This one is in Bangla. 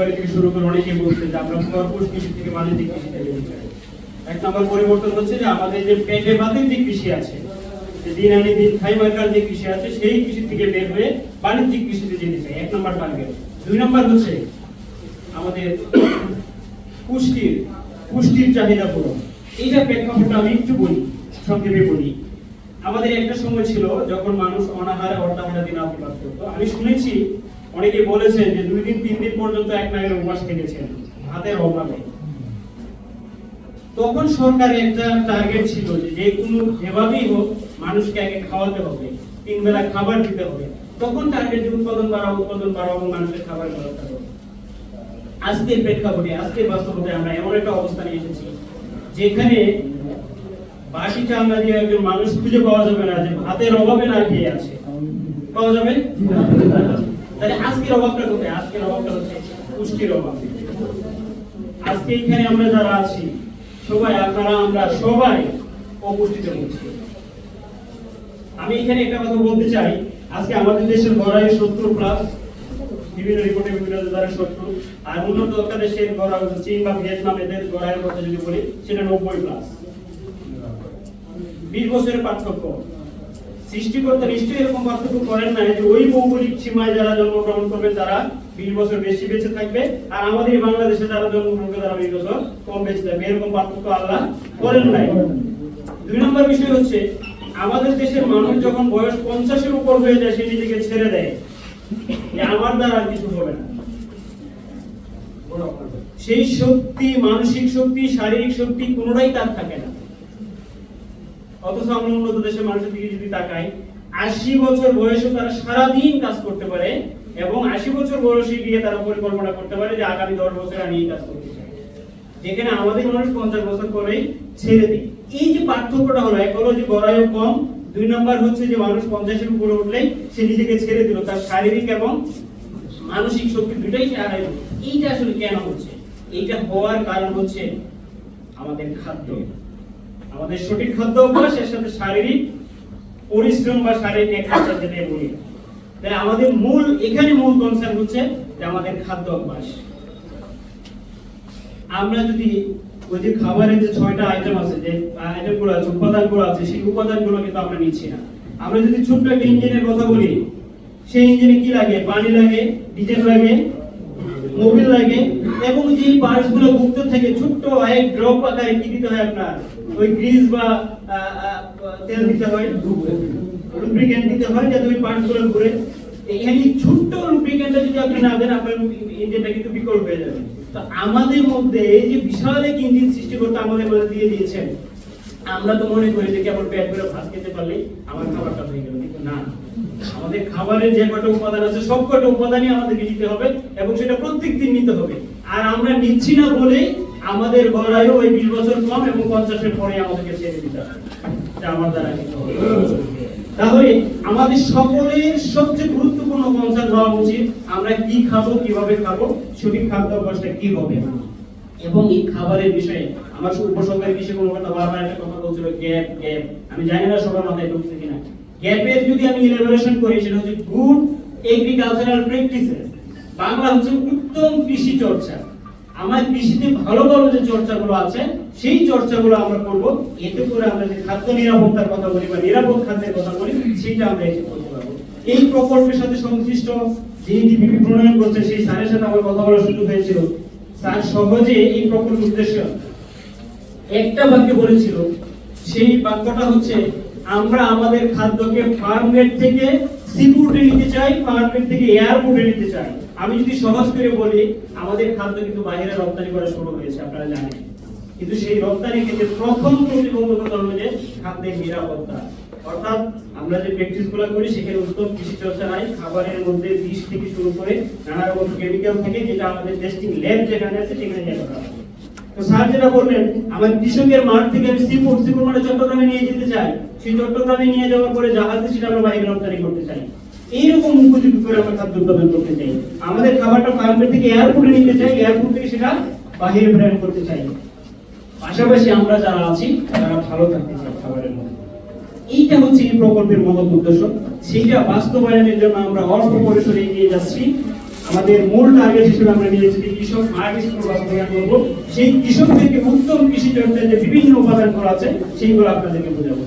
সহকারী থেকে শুরু করে অনেকে বলছে যে আমরা কর্পোস কৃষি থেকে বাণিজ্যিক কৃষিতে যেতে এক নম্বর পরিবর্তন হচ্ছে যে আমাদের যে পেটে ভাতের যে কৃষি আছে, যে দিন আনি দিন খাই যে কৃষি আছে, সেই কৃষি থেকে বের হয়ে বাণিজ্যিক কৃষিতে যেতে চাই। এক নম্বর টার্গেট দুই নম্বর হচ্ছে আমাদের পুষ্টির পুষ্টির চাহিদা পূরণ। এইটা প্রেক্ষাপটটা আমি একটু বলি, সংক্ষেপে বলি। আমাদের একটা সময় ছিল যখন মানুষ অনাহারে অর্ধাহারে দিন আত্মপাত করতো। আমি শুনেছি অনেকে বলেছে যে দুই দিন, তিন দিন পর্যন্ত এক নাগের উপবাস থেকেছেন ভাতের অভাবে। তখন সরকারের একটা টার্গেট ছিল যে কোনো যেভাবেই হোক মানুষকে আগে খাওয়াতে হবে তিন বেলা খাবার দিতে হবে। তখন টার্গেট যে উৎপাদন বাড়াও উৎপাদন বাড়াও, মানুষের খাবার ব্যবস্থা করো আজকের প্রেক্ষাপটে, আজকের বাস্তবতায় আমরা এমন একটা অবস্থানে এসেছি, যেখানে বাসি চামড়া দিয়ে একজন মানুষ খুঁজে পাওয়া যাবে না যে ভাতের অভাবে না খেয়ে আছে। পাওয়া যাবে? তাহলে আজকের অভাবটা কোথায়? আজকের অভাবটা হচ্ছে পুষ্টির অভাব। আজকে এখানে আমরা যারা আছি, সবাই, আপনারা, আমরা সবাই অপুষ্টিতে ভুগছি আমি এখানে একটা কথা বলতে চাই। আজকে আমাদের দেশের গড়াই সত্তর প্লাস বিভিন্ন রিপোর্টে বিভিন্ন দ্বারা সত্তর। আর উন্নত দেশের গড়া চীন বা ভিয়েতনাম এদের গড়াইয়ের কথা যদি বলি, সেটা নব্বই প্লাস বিশ বছরের পার্থক্য। সৃষ্টিকর্তা নিশ্চয়ই এরকম পার্থক্য করেন না যে ওই ভৌগোলিক সীমায় যারা জন্মগ্রহণ করবে তারা বিশ বছর বেশি বেঁচে থাকবে, আর আমাদের বাংলাদেশে যারা জন্মগ্রহণ করবে তারা বিশ বছর কম বেঁচে থাকবে। এরকম পার্থক্য আল্লাহ করেন নাই। দুই নম্বর বিষয় হচ্ছে, আমাদের দেশের মানুষ যখন বয়স পঞ্চাশের উপর হয়ে যায়, সে নিজেকে ছেড়ে দেয়। যে আমার দ্বারা কিছু হবে না। সেই শক্তি, মানসিক শক্তি, শারীরিক শক্তি কোনোটাই তার থাকে না। অথচ আমরা উন্নত দেশের মানুষের দিকে যদি তাকাই, আশি বছর বয়সে তারা সারাদিন কাজ করতে পারে এবং আশি বছর বয়সে গিয়ে তারা পরিকল্পনা করতে পারে যে আগামী দশ বছর আমি এই কাজ করতে চাই। যেখানে আমাদের মানুষ পঞ্চাশ বছর পরেই ছেড়ে দিই এই যে পার্থক্যটা হলো এক হলো যে বড়াইও কম, দুই নম্বর হচ্ছে যে মানুষ পঞ্চাশের উপরে উঠলেই সে নিজেকে ছেড়ে দিল, তার শারীরিক এবং মানসিক শক্তি দুটাই সে হারাই। এইটা আসলে কেন হচ্ছে? এইটা হওয়ার কারণ হচ্ছে আমাদের খাদ্য। আমাদের সঠিক খাদ্য অভ্যাস, এর সাথে শারীরিক পরিশ্রম বা শারীরিক এক্সারসাইজ যেটা বলি। তাই আমাদের মূল, এখানে মূল কনসার্ন হচ্ছে যে আমাদের খাদ্য অভ্যাস। আমরা যদি ওই যে খাবারের যে ছয়টা আইটেম আছে, যে আইটেমগুলো আছে উপাদানগুলো আছে, সেই উপাদানগুলো কিন্তু আমরা নিচ্ছি না। আমরা যদি ছোট্ট একটা ইঞ্জিনের কথা বলি, সেই ইঞ্জিনে কি লাগে? পানি লাগে, ডিজেল লাগে, মোবিল লাগে, এবং যে পার্টসগুলো মুক্ত থেকে, ছোট্ট এক ড্রপ আকারে কি দিতে হয় আপনার? ওই গ্রিজ বা তেল দিতে হয় লুব্রিকেন্ট দিতে হয় যাতে ওই পার্টসগুলো ঘুরে। এখানে ছোট্ট লুব্রিকেন্টটা যদি আপনি না দেন, আপনার ইঞ্জিনটা কিন্তু বিকল হয়ে যাবে। তো আমাদের মধ্যে এই যে বিশাল এক ইঞ্জিন সৃষ্টি করতে আমাদের মধ্যে দিয়ে দিয়েছেন, আমরা তো মনে করি যে কেবল পেট করে ভাত খেতে পারলে আমার খাবারটা হয়ে গেল কিন্তু না, আমাদের খাবারের যে কটা উপাদান আছে সব কটা উপাদানই আমাদেরকে নিতে হবে এবং সেটা প্রত্যেক দিন নিতে হবে। আর আমরা নিচ্ছি না বলেই আমাদের গড়াইও ওই বিশ বছর কম এবং পঞ্চাশের পরে আমাদেরকে ছেড়ে দিতে হবে। আমার দ্বারা। তাহলে আমাদের সকলের সবচেয়ে গুরুত্বপূর্ণ কনসার্ন হওয়া উচিত, আমরা কি খাব, কীভাবে খাব, সঠিক কি হবে এবং এই খাবারের বিষয়ে আমার উপসংহারের বিষয়ে কোনো কথা বারবার একটা কথা বলছিল, গ্যাপ গ্যাপ। আমি জানি না সবার মাথায় ঢুকছে কিনা। গ্যাপের যদি আমি করি, সেটা হচ্ছে গুড এগ্রিকালচারাল প্র্যাকটিসেস বাংলা হচ্ছে উত্তম কৃষি চর্চা। আমার কৃষিতে ভালো ভালো যে চর্চাগুলো আছে, সেই চর্চাগুলো আমরা করব। এতে করে আমরা যে খাদ্য নিরাপত্তার কথা বলি বা নিরাপদ খাদ্যের কথা বলি, সেটা আমরা এসে করতে পারব। এই প্রকল্পের সাথে সংশ্লিষ্ট ডিপিপি প্রণয়ন করছে, সেই স্যারের সাথে আমার কথা বলার সুযোগ হয়েছিল। স্যার সহজে এই প্রকল্পের উদ্দেশ্য একটা বাক্যে বলেছিল, সেই বাক্যটা হচ্ছে, আমরা আমাদের খাদ্যকে ফার্মগেট থেকে সিফুডে নিতে চাই ফার্মগেট থেকে এয়ারপোর্টে নিতে চাই। আমি যদি সহজ করে বলি, আমাদের খাদ্য কিন্তু বাইরে রপ্তানি করা শুরু হয়েছে, আপনারা জানেন। কিন্তু সেই রপ্তানি ক্ষেত্রে প্রথম প্রতিবন্ধকতা হলো খাদ্যের নিরাপত্তা। অর্থাৎ আমরা যে প্র্যাকটিসগুলো করি, সেখানে উত্তম কৃষি চর্চা নাই খাবারের মধ্যে বিষ থেকে শুরু করে নানা রকম কেমিক্যাল থাকে, যেটা আমাদের টেস্টিং ল্যাব যেখানে আছে, সেখানে নিয়ে হয়। তো স্যার যেটা বললেন, আমার কৃষকের মাঠ থেকে আমি মানে চট্টগ্রামে নিয়ে যেতে চাই। সেই চট্টগ্রামে নিয়ে যাওয়ার পরে জাহাজে সেটা আমরা বাইরে রপ্তানি করতে চাই। এইরকম উপযোগী করে আমরা খাদ্য উৎপাদন করতে চাই। আমাদের খাবারটা ফার্মের থেকে এয়ারপোর্টে নিতে চাই এয়ারপোর্ট থেকে সেটা বাহিরে ব্র্যান্ড করতে চাই। পাশাপাশি আমরা যারা আছি, তারা ভালো থাকতে চাই খাবারের মধ্যে। এইটা হচ্ছে এই প্রকল্পের মহৎ উদ্দেশ্য। সেইটা বাস্তবায়নের জন্য আমরা অল্প পরিসরে এগিয়ে যাচ্ছি। আমাদের মূল টার্গেট হিসেবে আমরা নিয়েছি যে কৃষক মার্কেট বাস্তবায়ন করব। সেই কৃষক থেকে উত্তম কৃষি যে বিভিন্ন উপাদানগুলো আছে, সেইগুলো আপনাদেরকে বোঝাবো।